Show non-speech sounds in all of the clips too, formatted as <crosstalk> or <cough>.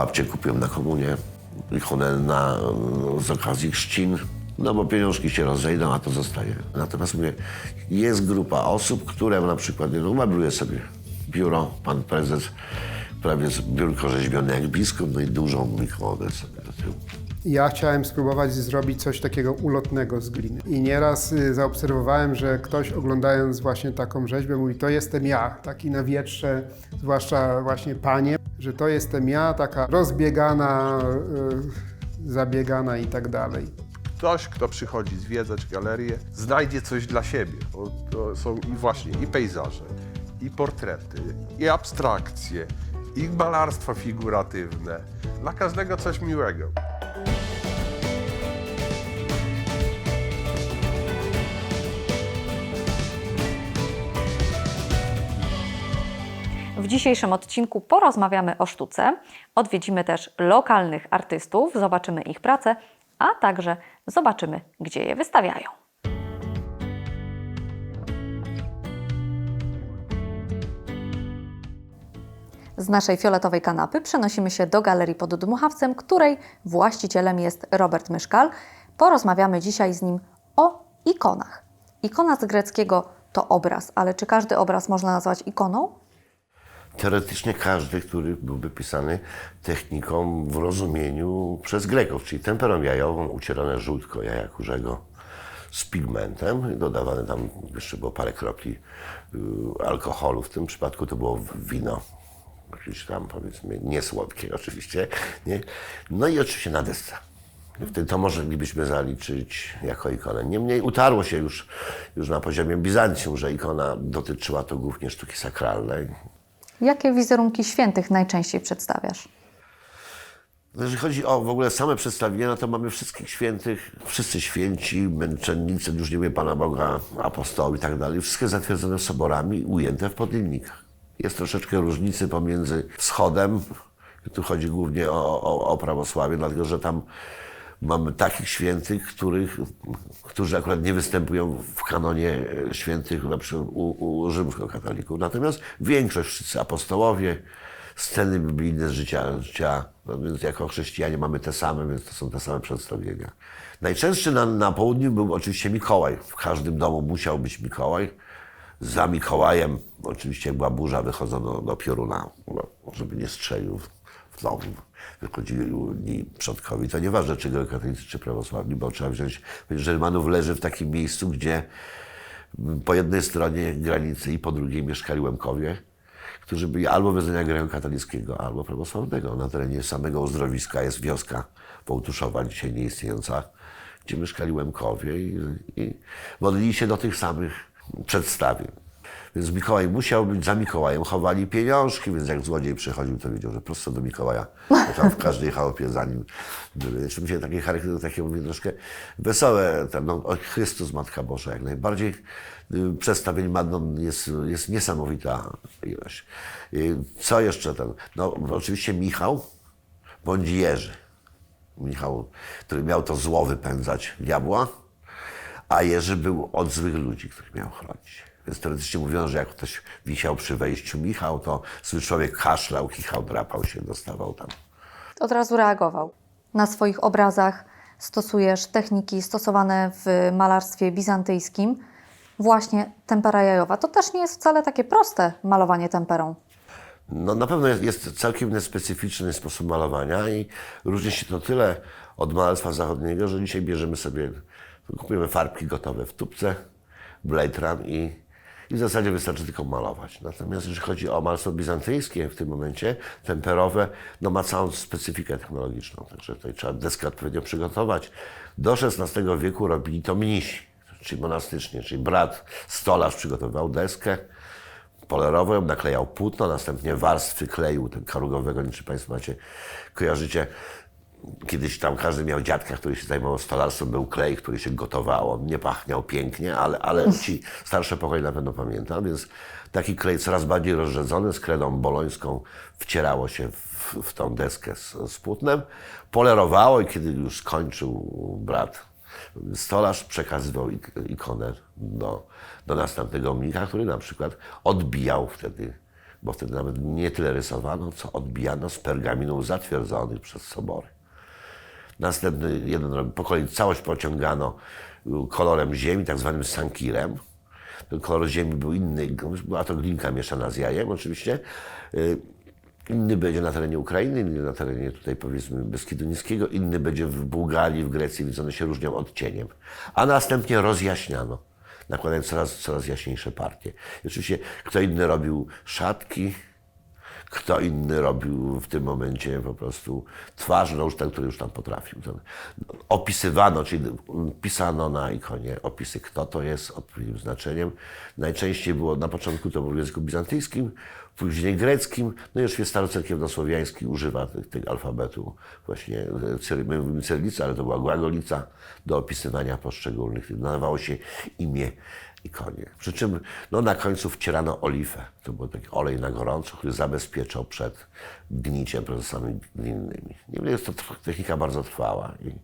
babcie kupiłem na komunię ikonę na, z okazji chrzcin, no bo pieniążki się rozejdą, a to zostaje. Natomiast mówię, jest grupa osób, które na przykład, no umebluje sobie biuro, pan prezes, prawie biurko rzeźbione jak biskup, no i dużą ikonę sobie do tyłu. Ja chciałem spróbować zrobić coś takiego ulotnego z gliny. I nieraz y, zaobserwowałem, że ktoś oglądając właśnie taką rzeźbę mówi, to jestem ja, taki na wietrze, zwłaszcza właśnie panie, że to jestem ja, taka rozbiegana, y, zabiegana i tak dalej. Ktoś, kto przychodzi zwiedzać galerię, znajdzie coś dla siebie. Bo to są i właśnie i pejzaże, i portrety, i abstrakcje, i malarstwo figuratywne. Dla każdego coś miłego. W dzisiejszym odcinku porozmawiamy o sztuce, odwiedzimy też lokalnych artystów, zobaczymy ich pracę, a także zobaczymy, gdzie je wystawiają. Z naszej fioletowej kanapy przenosimy się do galerii pod Dmuchawcem, której właścicielem jest Robert Myszkal. Porozmawiamy dzisiaj z nim o ikonach. Ikona z greckiego to obraz, ale czy każdy obraz można nazwać ikoną? Teoretycznie każdy, który byłby pisany techniką w rozumieniu przez Greków, czyli temperą jajową, ucierane żółtko jaja kurzego z pigmentem, dodawane tam jeszcze było parę kropli y, alkoholu, w tym przypadku to było wino, jakieś tam powiedzmy niesłodkie <laughs> oczywiście, nie? no i oczywiście na desce. Wtedy to moglibyśmy zaliczyć jako ikonę. Niemniej utarło się już, już na poziomie Bizancjum, że ikona dotyczyła to głównie sztuki sakralnej, Jakie wizerunki świętych najczęściej przedstawiasz? Jeżeli chodzi o w ogóle same przedstawienia, to mamy wszystkich świętych, wszyscy święci, męczennicy, już nie wiem, Pana Boga, apostoły i tak dalej, wszystkie zatwierdzone soborami, ujęte w podlinnikach. Jest troszeczkę różnicy pomiędzy wschodem, tu chodzi głównie o, o, o prawosławie, dlatego że tam mamy takich świętych, których, którzy akurat nie występują w kanonie świętych na przykład u, u rzymskokatolików. Natomiast większość, wszyscy apostołowie, sceny biblijne z życia, życia no więc jako chrześcijanie mamy te same, więc to są te same przedstawienia. Najczęstszy na, na południu był oczywiście Mikołaj. W każdym domu musiał być Mikołaj. Za Mikołajem, oczywiście jak była burza, wychodzono do pioruna, no, żeby nie strzelił w, domu. Wychodzili przodkowi. To nieważne, czy grekokatolicy, czy prawosławni, bo trzeba wziąć, Żermanów leży w takim miejscu, gdzie po jednej stronie granicy i po drugiej mieszkali Łemkowie, którzy byli albo wyznania grekokatolickiego, albo prawosławnego. Na terenie samego uzdrowiska jest wioska Połtuszowa, dzisiaj nieistniejąca, gdzie mieszkali Łemkowie i, i modlili się do tych samych przedstawień. Więc Mikołaj musiał być za Mikołajem, chowali pieniążki, więc jak złodziej przychodził, to wiedział, że prosto do Mikołaja, bo tam w każdej chałupie za nim były. Jeszcze mi takie charaktery, takie mówię troszkę wesołe, ten, no, Chrystus, Matka Boża, jak najbardziej. Y, Przedstawień Madnon jest, jest niesamowita ilość. Y, Co jeszcze ten? No oczywiście Michał bądź Jerzy. Michał, który miał to zło wypędzać diabła, a Jerzy był od złych ludzi, których miał chronić. Więc teoretycznie mówiono, że jak ktoś wisiał przy wejściu Michał, to zły człowiek kaszlał, kichał, drapał się, dostawał tam. Od razu reagował. Na swoich obrazach stosujesz techniki stosowane w malarstwie bizantyjskim, właśnie tempera jajowa. To też nie jest wcale takie proste malowanie temperą. No na pewno jest, jest całkiem specyficzny sposób malowania i różni się to tyle od malarstwa zachodniego, że dzisiaj bierzemy sobie, kupujemy farbki gotowe w tubce, blade run i, i w zasadzie wystarczy tylko malować. Natomiast jeżeli chodzi o malarstwo bizantyjskie w tym momencie, temperowe, no ma całą specyfikę technologiczną, także tutaj trzeba deskę odpowiednio przygotować. Do XVI wieku robili to mnisi, czyli monastycznie, czyli brat stolarz przygotowywał deskę, polerował ją, naklejał płótno, następnie warstwy kleił ten karugowego, nie czy Państwo macie, kojarzycie, kiedyś tam każdy miał dziadka, który się zajmował stolarstwem, był klej, który się gotował, on nie pachniał pięknie, ale, ale ci starsze pokoje na pewno pamiętam, więc taki klej coraz bardziej rozrzedzony z kredą bolońską wcierało się w, w tą deskę z, z płótnem, polerowało i kiedy już skończył brat stolarz przekazywał ik- ikonę do, do następnego mnika, który na przykład odbijał wtedy bo wtedy nawet nie tyle rysowano, co odbijano z pergaminów zatwierdzonych przez sobory. Następny jeden robił po kolei całość pociągano y, kolorem ziemi, tak zwanym sankirem. Ten kolor ziemi był inny, była to glinka mieszana z jajem oczywiście. Y, Inny będzie na terenie Ukrainy, inny na terenie tutaj powiedzmy Beskidu Niskiego, inny będzie w Bułgarii, w Grecji, więc one się różnią odcieniem. A następnie rozjaśniano, nakładając coraz, coraz jaśniejsze partie. I oczywiście kto inny robił szatki, kto inny robił w tym momencie po prostu twarz, no już ten, który już tam potrafił. Opisywano, czyli pisano na ikonie opisy, kto to jest, odpowiednim znaczeniem. Najczęściej było, na początku to było w języku bizantyjskim, później greckim, no i już starocerkiewnosłowiański używa tych, tych alfabetu właśnie, e, my mówimy cyrylica, ale to była głagolica do opisywania poszczególnych, nadawało się imię ikonie. Przy czym no, na końcu wcierano oliwę. To był taki olej na gorąco, który zabezpieczał przed gniciem, procesami glinnymi. Niemniej jest to technika bardzo trwała. I,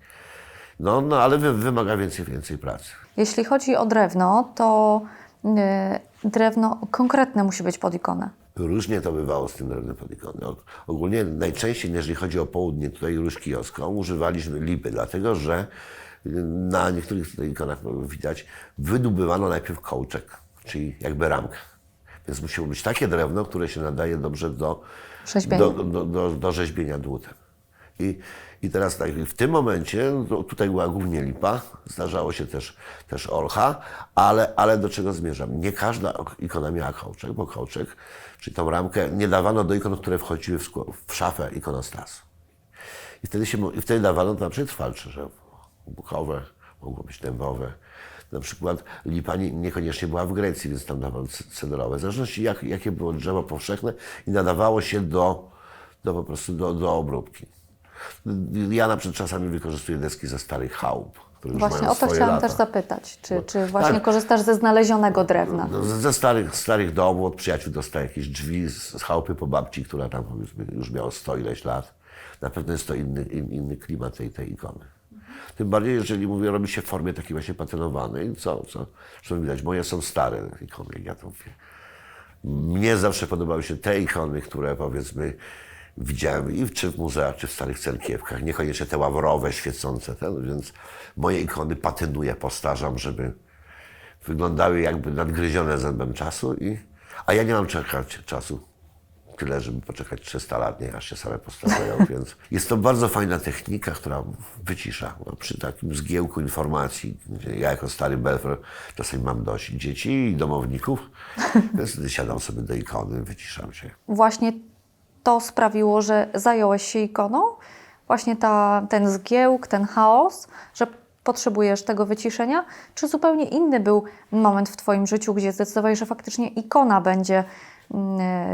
no, no, ale wy, wymaga więcej, więcej pracy. Jeśli chodzi o drewno, to y, drewno konkretne musi być pod ikonę. Różnie to bywało z tym drewnem pod ikony. O- Ogólnie najczęściej, jeżeli chodzi o południe, tutaj Ruś Kijowską, używaliśmy lipy, dlatego że na niektórych ikonach widać, wydubywano najpierw kołczek, czyli jakby ramkę. Więc musiało być takie drewno, które się nadaje dobrze do Rzeźbienia. do, do, do, do rzeźbienia dłutem. I, I teraz tak, w tym momencie, no, tutaj była głównie lipa, zdarzało się też, też olcha, ale, ale do czego zmierzam? Nie każda ikona miała kołczek, bo kołczek, czyli tą ramkę, nie dawano do ikon, które wchodziły w, w szafę ikonostasu. I wtedy, się, i wtedy dawano to na przykład trwalsze drzewo, bukowe, mogło być dębowe. Na przykład lipa nie, niekoniecznie była w Grecji, więc tam dawano cedrowe. W zależności jak, jakie było drzewo powszechne i nadawało się do, do po prostu do, do obróbki. Ja na przykład czasami wykorzystuję deski ze starych chałup, które już Właśnie o to chciałam lata. też zapytać. Czy, czy właśnie tak. korzystasz ze znalezionego drewna? No, ze starych, starych domów, od przyjaciół dostałem jakieś drzwi z, chałupy po babci, która tam już miała 100 ileś lat. Na pewno jest to inny, in, inny klimat tej, tej ikony. Tym bardziej, jeżeli mówię, robi się w formie takiej właśnie patynowanej, co, co, co widać, moje są stare ikony, ja to mówię. Mnie zawsze podobały się te ikony, które powiedzmy widziałem i w, czy w muzeach, czy w starych cerkiewkach, niekoniecznie te ławrowe, świecące, ten, więc moje ikony patynuję, postarzam, żeby wyglądały jakby nadgryzione zębem czasu, i, a ja nie mam czekać czasu tyle, żeby poczekać 300 lat, nie, aż się same postarzają, <laughs> więc jest to bardzo fajna technika, która wycisza. No, przy takim zgiełku informacji, ja jako stary belfer czasami mam dość dzieci i domowników, <laughs> więc siadam sobie do ikony, wyciszam się. Właśnie to sprawiło, że zająłeś się ikoną? Właśnie ta, ten zgiełk, ten chaos, że potrzebujesz tego wyciszenia? Czy zupełnie inny był moment w Twoim życiu, gdzie zdecydowałeś, że faktycznie ikona będzie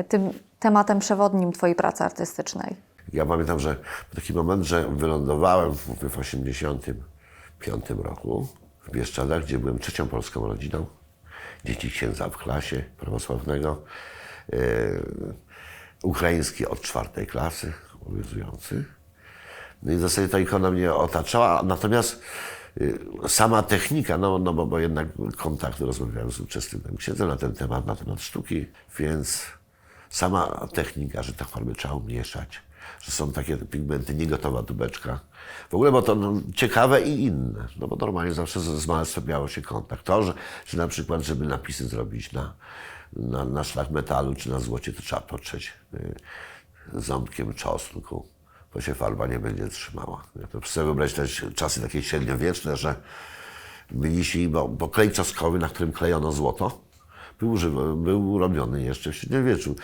tym tematem przewodnim Twojej pracy artystycznej? Ja pamiętam, że był taki moment, że wylądowałem w 85 roku w Bieszczadach, gdzie byłem trzecią polską rodziną. Dzieci księdza w klasie prawosławnego. E, ukraiński od czwartej klasy, obowiązujący. No i w zasadzie ta ikona mnie otaczała, natomiast y, sama technika, no, no bo, bo jednak kontakt rozmawiałem z uczestnikiem księdzem na ten temat, na temat sztuki, więc sama technika, że te farby trzeba umieszać, że są takie pigmenty, niegotowa tubeczka. W ogóle, bo to no, ciekawe i inne, no bo normalnie zawsze z, malarstwem miało się kontakt. To, że, że na przykład, żeby napisy zrobić na, na, na metalu czy na złocie, to trzeba potrzeć y, ząbkiem czosnku, bo się farba nie będzie trzymała. Ja to chcę wyobrazić też czasy takie średniowieczne, że mnisi, bo, bo klej czoskowy, na którym klejono złoto, był, używa- był robiony jeszcze w średniowieczu.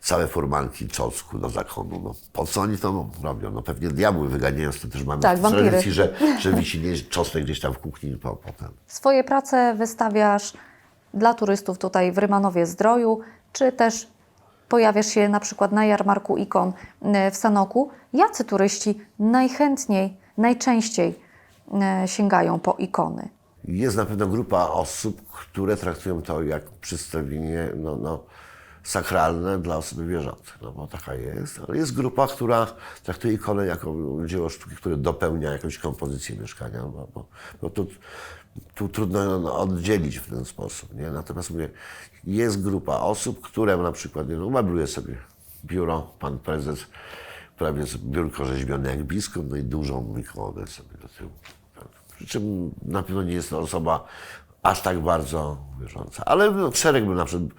Całe furmanki czosnku do zakonu. No, po co oni to robią? No pewnie diabły wyganiając, to też mamy Tak, tradycji, że, <laughs> że wisi nie- czosnek gdzieś tam w kuchni po, potem. Swoje prace wystawiasz dla turystów tutaj w Rymanowie Zdroju, czy też pojawiasz się na przykład na jarmarku ikon e, w Sanoku. Jacy turyści najchętniej, najczęściej e, sięgają po ikony? Jest na pewno grupa osób, które traktują to jak przedstawienie no, no, sakralne dla osoby wierzącej, no bo taka jest. Ale jest grupa, która traktuje ikonę jako dzieło sztuki, które dopełnia jakąś kompozycję mieszkania, bo, bo, bo tu, tu trudno no, oddzielić w ten sposób. Nie? Natomiast mówię, jest grupa osób, które na przykład no, mebluje sobie biuro, pan prezes prawie biurko rzeźbione jak biskup, no i dużą ikonę sobie do tyłu. Przy czym na pewno nie jest to osoba aż tak bardzo wierząca. Ale no, szereg był na przykład,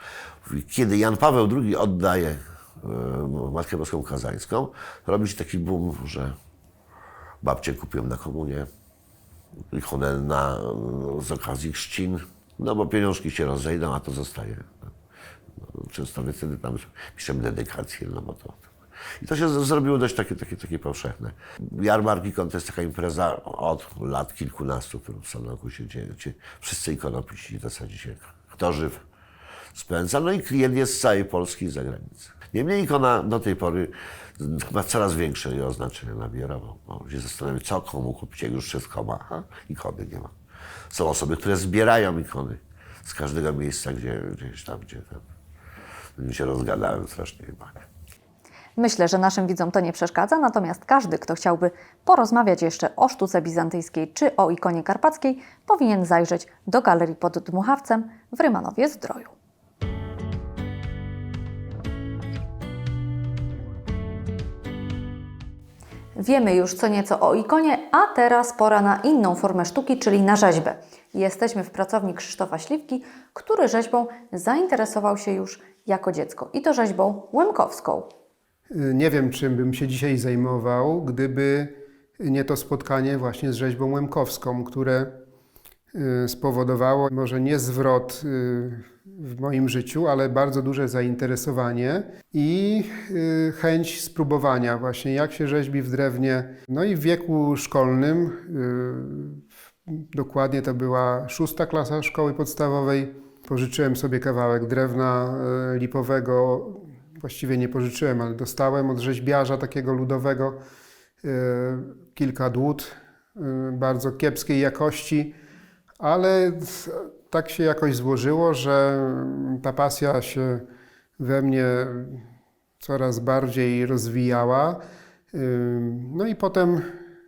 kiedy Jan Paweł II oddaje e, Matkę Boską Kazańską, robi się taki boom, że babcie kupiłem na komunię ikonę na, z okazji chrzcin, no bo pieniążki się rozejdą, a to zostaje. No, często wtedy tam piszemy dedykację, no bo to... I to się zrobiło dość takie, takie, takie powszechne. Jarmark Ikon to jest taka impreza od lat kilkunastu, którą w Sanoku się dzieje, wszyscy ikonopiści w zasadzie się kto żyw spędza. No i klient jest z całej Polski i zagranicy. Niemniej ikona do tej pory chyba coraz większe oznaczenie nabiera, bo, bo się zastanawiam, co komu kupić, jak już wszystko ma, a ikony nie ma. Są osoby, które zbierają ikony z każdego miejsca, gdzie, gdzieś tam, gdzie tam mi się rozgadałem strasznie chyba. Myślę, że naszym widzom to nie przeszkadza, natomiast każdy, kto chciałby porozmawiać jeszcze o sztuce bizantyjskiej czy o ikonie karpackiej, powinien zajrzeć do galerii pod Dmuchawcem w Rymanowie Zdroju. Wiemy już co nieco o ikonie, a teraz pora na inną formę sztuki, czyli na rzeźbę. Jesteśmy w pracowni Krzysztofa Śliwki, który rzeźbą zainteresował się już jako dziecko i to rzeźbą łemkowską. Nie wiem, czym bym się dzisiaj zajmował, gdyby nie to spotkanie właśnie z rzeźbą łemkowską, które spowodowało może nie zwrot y, w moim życiu, ale bardzo duże zainteresowanie i y, chęć spróbowania właśnie jak się rzeźbi w drewnie. No i w wieku szkolnym, y, dokładnie to była szósta klasa szkoły podstawowej, pożyczyłem sobie kawałek drewna y, lipowego, właściwie nie pożyczyłem, ale dostałem od rzeźbiarza takiego ludowego y, kilka dłut y, bardzo kiepskiej jakości, ale tak się jakoś złożyło, że ta pasja się we mnie coraz bardziej rozwijała. No i potem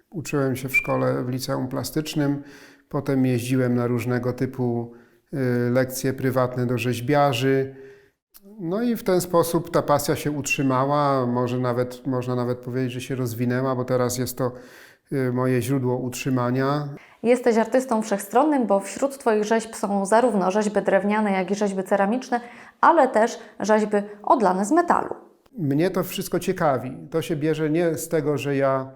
uczyłem się w szkole w liceum plastycznym, potem jeździłem na różnego typu y, lekcje prywatne do rzeźbiarzy. No i w ten sposób ta pasja się utrzymała, może nawet, można nawet powiedzieć, że się rozwinęła, bo teraz jest to moje źródło utrzymania. Jesteś artystą wszechstronnym, bo wśród Twoich rzeźb są zarówno rzeźby drewniane, jak i rzeźby ceramiczne, ale też rzeźby odlane z metalu. Mnie to wszystko ciekawi. To się bierze nie z tego, że ja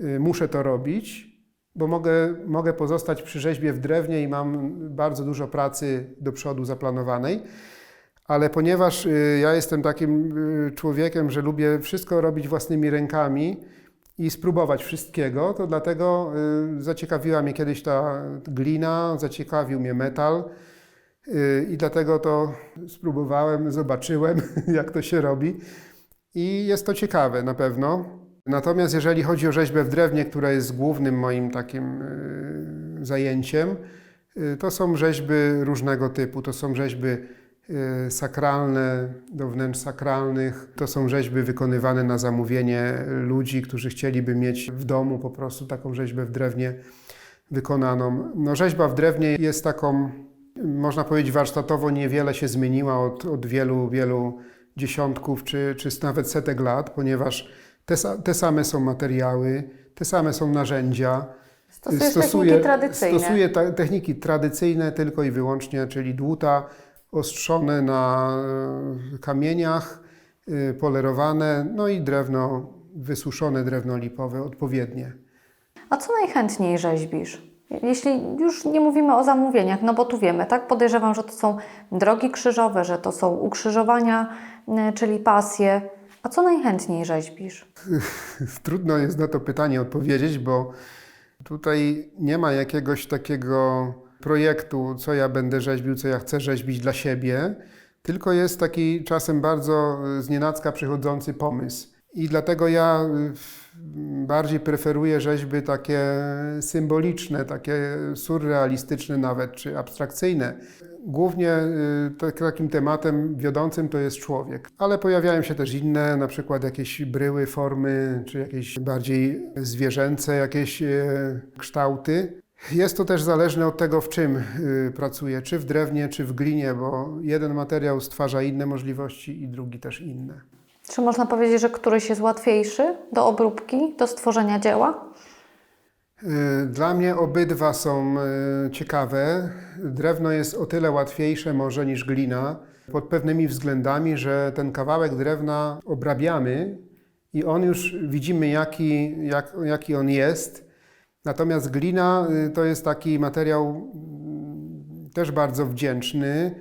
y, muszę to robić, bo mogę, mogę pozostać przy rzeźbie w drewnie i mam bardzo dużo pracy do przodu zaplanowanej, ale ponieważ y, ja jestem takim y, człowiekiem, że lubię wszystko robić własnymi rękami i spróbować wszystkiego, to dlatego y, zaciekawiła mnie kiedyś ta glina, zaciekawił mnie metal. Y, I dlatego to spróbowałem, zobaczyłem, <laughs> jak to się robi. I jest to ciekawe na pewno. Natomiast jeżeli chodzi o rzeźbę w drewnie, która jest głównym moim takim y, zajęciem, to są rzeźby różnego typu. To są rzeźby sakralne, do wnętrz sakralnych. To są rzeźby wykonywane na zamówienie ludzi, którzy chcieliby mieć w domu po prostu taką rzeźbę w drewnie wykonaną. No, rzeźba w drewnie jest taką, można powiedzieć, warsztatowo niewiele się zmieniła od, od wielu, wielu dziesiątków czy, czy nawet setek lat, ponieważ te, te same są materiały, te same są narzędzia. Stosujesz techniki tradycyjne. Stosuję ta, techniki tradycyjne tylko i wyłącznie, czyli dłuta ostrzone na e, kamieniach, e, polerowane, no i drewno, wysuszone drewno lipowe odpowiednie. A co najchętniej rzeźbisz? Jeśli już nie mówimy o zamówieniach, no bo tu wiemy, tak? Podejrzewam, że to są drogi krzyżowe, że to są ukrzyżowania, czyli pasje. A co najchętniej rzeźbisz? <laughs> Trudno jest na to pytanie odpowiedzieć, bo tutaj nie ma jakiegoś takiego projektu, co ja będę rzeźbił, co ja chcę rzeźbić dla siebie, tylko jest taki czasem bardzo znienacka przychodzący pomysł. I dlatego ja y, bardziej preferuję rzeźby takie symboliczne, takie surrealistyczne nawet, czy abstrakcyjne. Głównie tak- takim tematem wiodącym to jest człowiek, ale pojawiają się też inne, na przykład jakieś bryły, formy, czy jakieś bardziej zwierzęce, jakieś e, kształty. Jest to też zależne od tego, w czym y, pracuję, czy w drewnie, czy w glinie, bo jeden materiał stwarza inne możliwości i drugi też inne. Czy można powiedzieć, że któryś jest łatwiejszy do obróbki, do stworzenia dzieła? Y, Dla mnie obydwa są y, ciekawe. Drewno jest o tyle łatwiejsze może niż glina, pod pewnymi względami, że ten kawałek drewna obrabiamy i on już widzimy, jaki, jak, jaki on jest. Natomiast glina y, to jest taki materiał mm, też bardzo wdzięczny,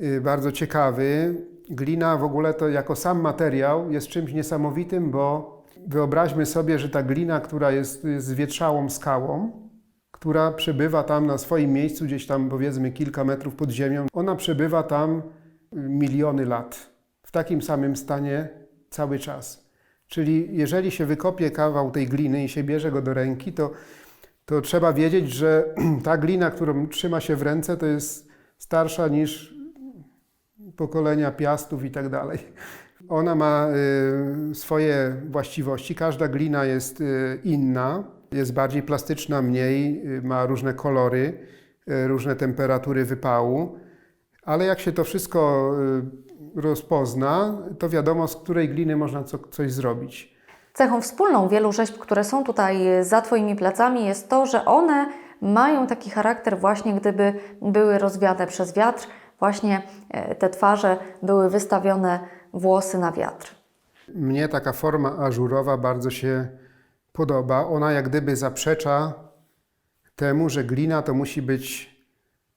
y, bardzo ciekawy. Glina w ogóle to jako sam materiał jest czymś niesamowitym, bo wyobraźmy sobie, że ta glina, która jest, jest zwietrzałą skałą, która przebywa tam na swoim miejscu, gdzieś tam powiedzmy kilka metrów pod ziemią, ona przebywa tam y, miliony lat w takim samym stanie cały czas. Czyli jeżeli się wykopie kawał tej gliny i się bierze go do ręki, to, to trzeba wiedzieć, że <clears throat> ta glina, którą trzyma się w ręce, to jest starsza niż pokolenia piastów i tak dalej. Ona ma y, swoje właściwości. Każda glina jest y, inna, jest bardziej plastyczna, mniej, y, ma różne kolory, różne temperatury wypału. Ale jak się to wszystko rozpozna, to wiadomo, z której gliny można co, coś zrobić. Cechą wspólną wielu rzeźb, które są tutaj za Twoimi plecami, jest to, że one mają taki charakter właśnie, gdyby były rozwiane przez wiatr, właśnie e, te twarze były wystawione włosy na wiatr. Mnie taka forma ażurowa bardzo się podoba. Ona jak gdyby zaprzecza temu, że glina to musi być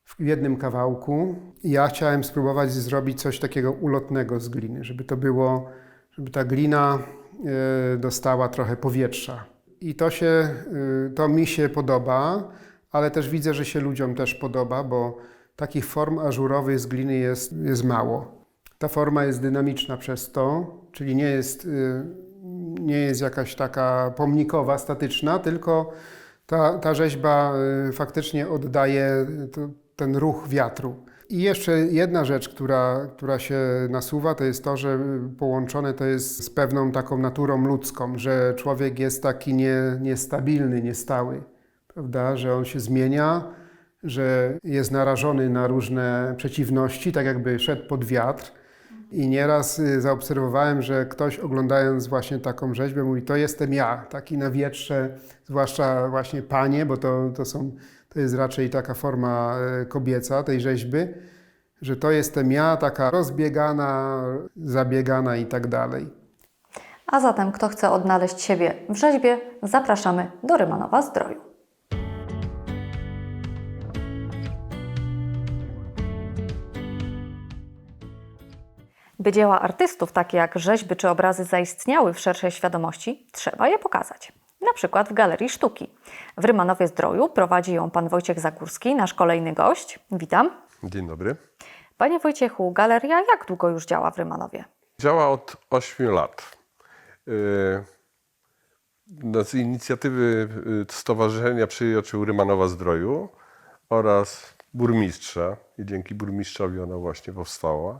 w jednym kawałku. Ja chciałem spróbować zrobić coś takiego ulotnego z gliny, żeby to było, żeby ta glina e, dostała trochę powietrza. I to się, e, to mi się podoba, ale też widzę, że się ludziom też podoba, bo takich form ażurowych z gliny jest, jest mało. Ta forma jest dynamiczna przez to, czyli nie jest, y, nie jest jakaś taka pomnikowa, statyczna, tylko ta, ta rzeźba faktycznie oddaje ten ruch wiatru. I jeszcze jedna rzecz, która, która się nasuwa, to jest to, że połączone to jest z pewną taką naturą ludzką, że człowiek jest taki nie, niestabilny, niestały, prawda? że on się zmienia, że jest narażony na różne przeciwności, tak jakby szedł pod wiatr. I nieraz y, zaobserwowałem, że ktoś oglądając właśnie taką rzeźbę mówi, to jestem ja, taki na wietrze, zwłaszcza właśnie panie, bo to, to, są, to jest raczej taka forma e, kobieca tej rzeźby, że to jestem ja, taka rozbiegana, zabiegana i tak dalej. A zatem, kto chce odnaleźć siebie w rzeźbie, zapraszamy do Rymanowa Zdroju. By dzieła artystów, takie jak rzeźby czy obrazy, zaistniały w szerszej świadomości, trzeba je pokazać. Na przykład w Galerii Sztuki. W Rymanowie Zdroju prowadzi ją pan Wojciech Zagórski, nasz kolejny gość. Witam. Dzień dobry. Panie Wojciechu, galeria jak długo już działa w Rymanowie? Działa od 8 lat. Z inicjatywy yy, Stowarzyszenia Przyjaciół Rymanowa Zdroju oraz burmistrza, i dzięki burmistrzowi ona właśnie powstała,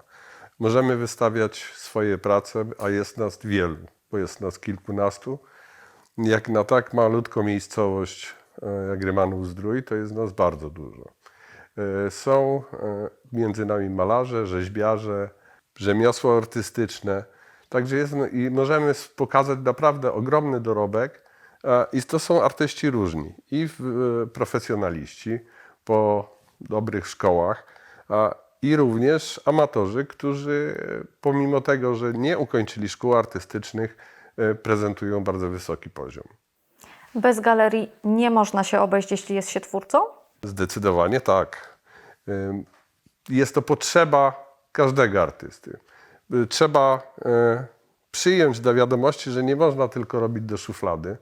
możemy wystawiać swoje prace, a jest nas wielu, bo jest nas kilkunastu. Jak na tak malutką miejscowość e, jak Rymanów Zdrój, to jest nas bardzo dużo. E, Są e, między nami malarze, rzeźbiarze, rzemiosło artystyczne. Także jest, i możemy pokazać naprawdę ogromny dorobek. I to są artyści różni. I profesjonaliści po dobrych szkołach, i również amatorzy, którzy pomimo tego, że nie ukończyli szkół artystycznych, prezentują bardzo wysoki poziom. Bez galerii nie można się obejść, jeśli jest się twórcą? Zdecydowanie tak. Ym, Jest to potrzeba każdego artysty. Y, Trzeba e, przyjąć do wiadomości, że nie można tylko robić do szuflady,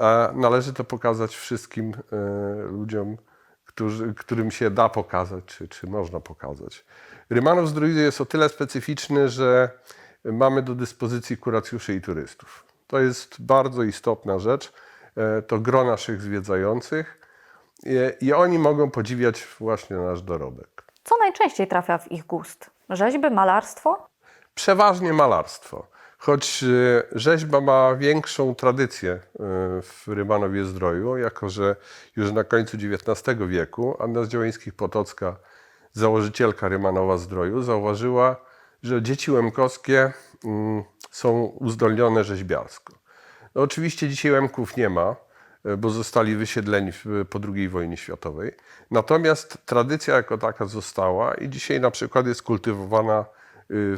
a należy to pokazać wszystkim e, ludziom, którzy, którym się da pokazać, czy, czy można pokazać. Rymanów Zdrój jest o tyle specyficzny, że mamy do dyspozycji kuracjuszy i turystów. To jest bardzo istotna rzecz. E, To gro naszych zwiedzających i, i oni mogą podziwiać właśnie nasz dorobek. Co najczęściej trafia w ich gust? Rzeźby, malarstwo? Przeważnie malarstwo. Choć e, rzeźba ma większą tradycję e, w Rymanowie Zdroju, jako że już na końcu XIX wieku Anna Zdziełańskich-Potocka, założycielka Rymanowa Zdroju, zauważyła, że dzieci łemkowskie mm, są uzdolnione rzeźbiarsko. No, oczywiście dzisiaj Łemków nie ma, e, bo zostali wysiedleni po II wojnie światowej. Natomiast tradycja jako taka została i dzisiaj na przykład jest kultywowana y,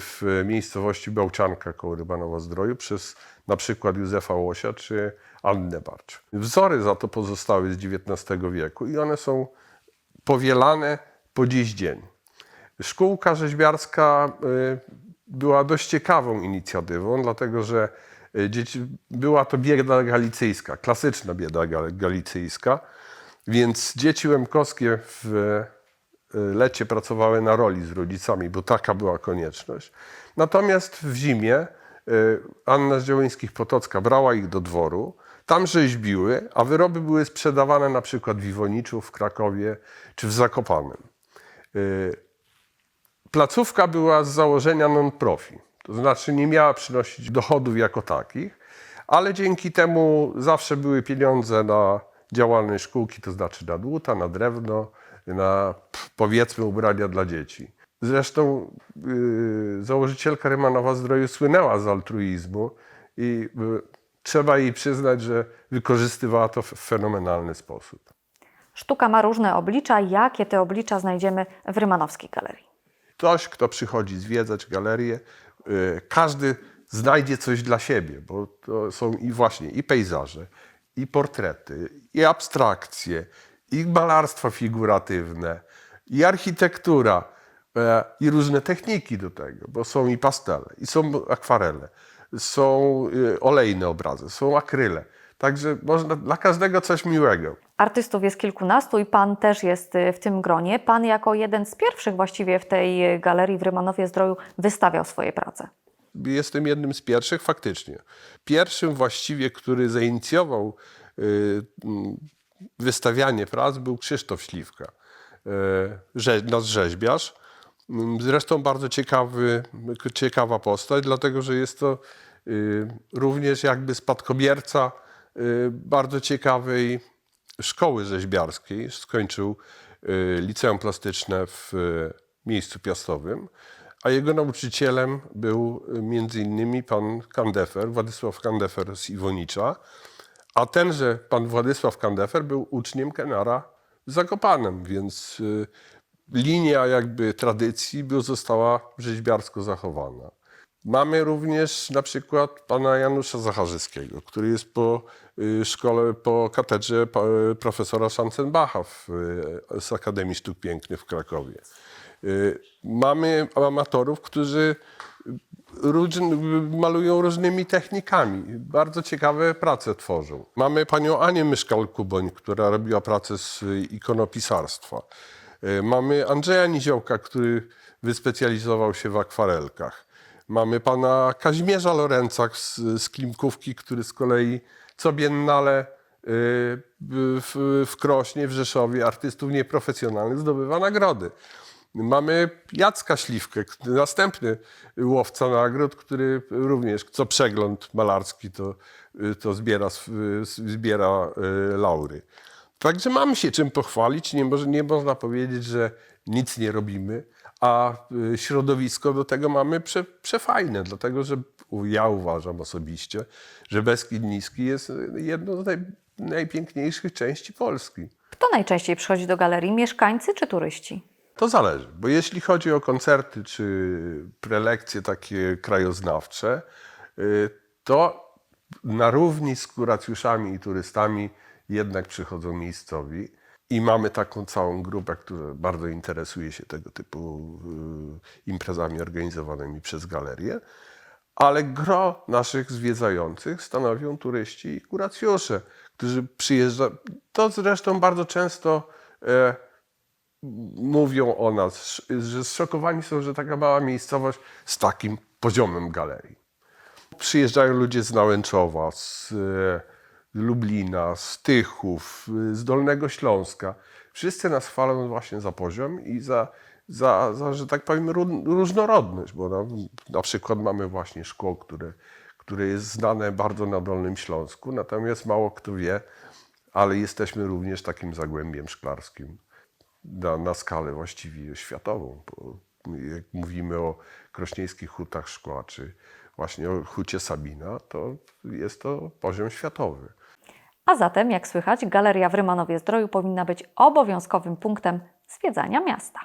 w miejscowości Bełczanka koło Rybanowa Zdroju przez na przykład Józefa Łosia czy Annę Barcz. Wzory za to pozostały z XIX wieku i one są powielane po dziś dzień. Szkółka rzeźbiarska y, była dość ciekawą inicjatywą, dlatego że y, dzieci, była to bieda galicyjska, klasyczna bieda gal- galicyjska, więc dzieci łemkowskie w y, lecie pracowały na roli z rodzicami, bo taka była konieczność. Natomiast w zimie Anna Zdziełańskich-Potocka brała ich do dworu, tam rzeźbiły, a wyroby były sprzedawane na przykład w Iwoniczu, w Krakowie czy w Zakopanem. Placówka była z założenia non-profi, to znaczy nie miała przynosić dochodów jako takich, ale dzięki temu zawsze były pieniądze na działalność szkółki, to znaczy na dłuta, na drewno, na powiedzmy ubrania dla dzieci. Zresztą yy, założycielka Rymanowa Zdroju słynęła z altruizmu i yy, trzeba jej przyznać, że wykorzystywała to w fenomenalny sposób. Sztuka ma różne oblicza. Jakie te oblicza znajdziemy w Rymanowskiej Galerii? Ktoś, kto przychodzi zwiedzać galerię, y, każdy znajdzie coś dla siebie, bo to są i właśnie i pejzaże, i portrety, i abstrakcje, i malarstwo figuratywne, i architektura, e, i różne techniki do tego, bo są i pastele, i są akwarele, są y, olejne obrazy, są akryle. Także można dla każdego coś miłego. Artystów jest kilkunastu i Pan też jest y, w tym gronie. Pan jako jeden z pierwszych właściwie w tej y, galerii w Rymanowie Zdroju wystawiał swoje prace. Jestem jednym z pierwszych, faktycznie. Pierwszym właściwie, który zainicjował y, wystawianie prac, był Krzysztof Śliwka, nasz rzeźbiarz. Zresztą bardzo ciekawy, ciekawa postać, dlatego że jest to również jakby spadkobierca bardzo ciekawej szkoły rzeźbiarskiej. Skończył y, liceum plastyczne w y, miejscu piastowym, a jego nauczycielem był y, między innymi pan Kandefer, Władysław Kandefer z Iwonicza, a tenże pan Władysław Kandefer był uczniem Kenara w Zakopanem, więc linia jakby tradycji by została rzeźbiarsko zachowana. Mamy również na przykład pana Janusza Zacharzyskiego, który jest po y, szkole, po katedrze pa- profesora Schanzenbacha w, y, z Akademii Sztuk Pięknych w Krakowie. Y, Mamy amatorów, którzy malują różnymi technikami. Bardzo ciekawe prace tworzą. Mamy panią Anię Myszkal-Kuboń, która robiła pracę z ikonopisarstwa. Y, Mamy Andrzeja Niziołka, który wyspecjalizował się w akwarelkach. Mamy pana Kazimierza Lorenca z, z Klimkówki, który z kolei co biennale y, w, w Krośnie, w Rzeszowie, artystów nieprofesjonalnych zdobywa nagrody. Mamy Jacka Śliwkę, następny łowca nagród, który również co przegląd malarski to, y, to zbiera, zbiera y, laury. Także mamy się czym pochwalić. Nie, może, nie można powiedzieć, że nic nie robimy, a y, środowisko do tego mamy prze, przefajne, dlatego że ja uważam osobiście, że Beskid Niski jest jedną z naj, najpiękniejszych części Polski. Kto najczęściej przychodzi do galerii? Mieszkańcy czy turyści? To zależy, bo jeśli chodzi o koncerty czy prelekcje takie krajoznawcze, y, to na równi z kuracjuszami i turystami jednak przychodzą miejscowi. I mamy taką całą grupę, która bardzo interesuje się tego typu y, imprezami organizowanymi przez galerię. Ale gro naszych zwiedzających stanowią turyści i kuracjusze, którzy przyjeżdżają. To zresztą bardzo często e, mówią o nas, że zszokowani są, że taka mała miejscowość z takim poziomem galerii. Przyjeżdżają ludzie z Nałęczowa, z e, Lublina, z Tychów, e, z Dolnego Śląska. Wszyscy nas chwalą właśnie za poziom i za, za, za że tak powiem, ró- różnorodność, bo na, na przykład mamy właśnie szkło, które, które jest znane bardzo na Dolnym Śląsku, natomiast mało kto wie, ale jesteśmy również takim zagłębiem szklarskim na, na skalę właściwie światową. Bo jak mówimy o krośnieńskich hutach szkła, czy właśnie o hucie Sabina, to jest to poziom światowy. A zatem, jak słychać, galeria w Rymanowie Zdroju powinna być obowiązkowym punktem zwiedzania miasta.